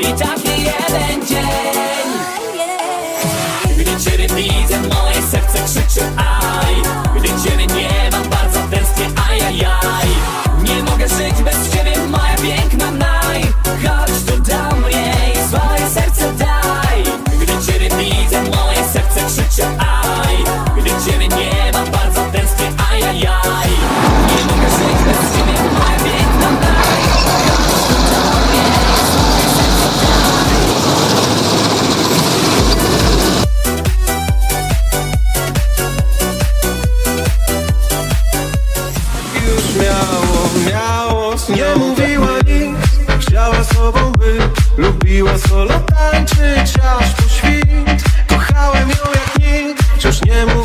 I jeden dzień. Gdy widzę, moje serce krzyczy aj! Gdy ciebie nie mam, bardzo tęsknię, ajajaj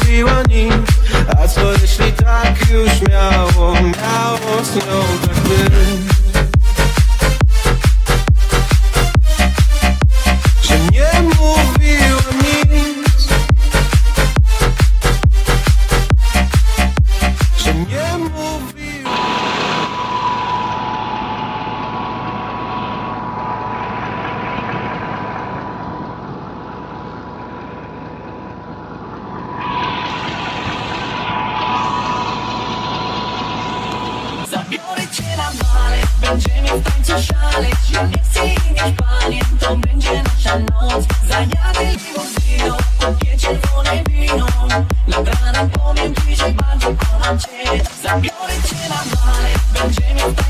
mówiła nic A co jeśli tak już miało, miało z nią Jeszcze szaleć, nie chcę To będzie nasza noc Zajadę limuzyną, kupię czerwone wino Nad ranem powiem ci, że bardzo kocham Zabiorę cię na bale, będziemy w